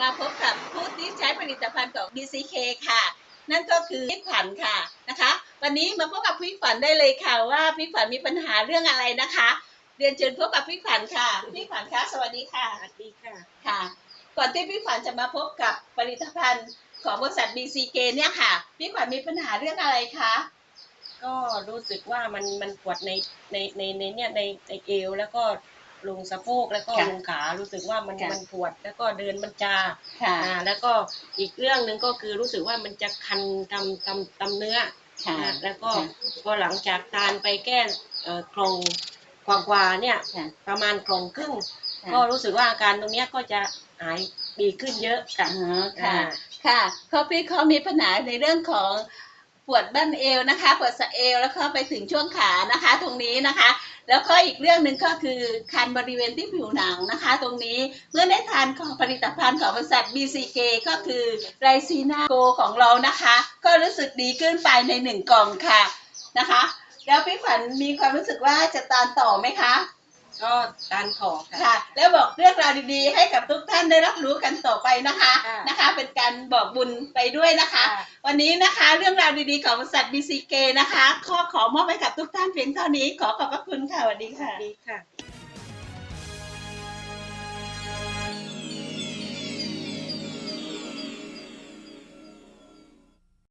มาพบกับผู้ที่ใช้ผลิตภัณฑ์ของ BCK ค่ะ นั่นก็คือพี่ขวัญค่ะนะคะ วันนี้มาพบกับพี่ขวัญได้เลยค่ะว่าพี่ขวัญมีปัญหาเรื่องอะไรนะคะ เรียนเชิญพบกับพี่ขวัญค่ะพี่ขวัญคะสวัสดีค่ะสวัสดีค่ะค่ะ ก่อนที่พี่ขวัญจะมาพบกับผลิตภัณฑ์ของบริษัท BCK เนี่ยค่ะพี่ขวัญมีปัญหาเรื่องอะไรคะก็รู้สึกว่ามันมันปวดในในในในเนี่ยในในเอวแล้วก็ ลงสะโพกแล้วก็ค่ะลงขารู้สึกว่ามันค่ะมันปวดแล้วก็เดินมันจาค่ะ อ่าแล้วก็อีกเรื่องหนึ่งก็คือรู้สึกว่ามันจะคันตำตำตำเนื้อค่ะอ่าแล้วก็ค่ะ พอหลังจากทานไปแก้เอ่อกลองกว่ากว่าๆเนี่ยค่ะประมาณกลองครึ่งค่ะก็รู้สึกว่าอาการตรงเนี้ยก็จะหายดีขึ้นเยอะค่ะ อ๋อค่ะ อ่า ค่ะเขาพี่เขามีปัญหาในเรื่องของ ปวดบั้นเอวนะคะ ปวดสะเอวแล้วก็ไปถึงช่วงขานะคะ ตรงนี้นะคะ แล้วก็อีกเรื่องหนึ่งก็คือคันบริเวณที่ผิวหนังนะคะ ตรงนี้เมื่อได้ทานของผลิตภัณฑ์ของบริษัท BCK ก็คือไรซีนาโกของเรานะคะ ก็รู้สึกดีขึ้นไปในหนึ่งกล่องค่ะนะคะ แล้วพี่ขวัญมีความรู้สึกว่าจะตามต่อไหมคะ ก็ทานขอค่ะ ค่ะ แล้วบอกเรื่องราวดีๆ ให้กับทุกท่านได้รับรู้กันต่อไปนะคะค่ะ นะคะ เป็นการบอกบุญไปด้วยนะคะ วันนี้นะคะเรื่องราวดีๆของบริษัท BCK นะคะขอขอมอบให้กับทุกท่านเพียงเท่านี้ขอขอบพระคุณค่ะสวัสดีสวัค่ะ สดีค่ะ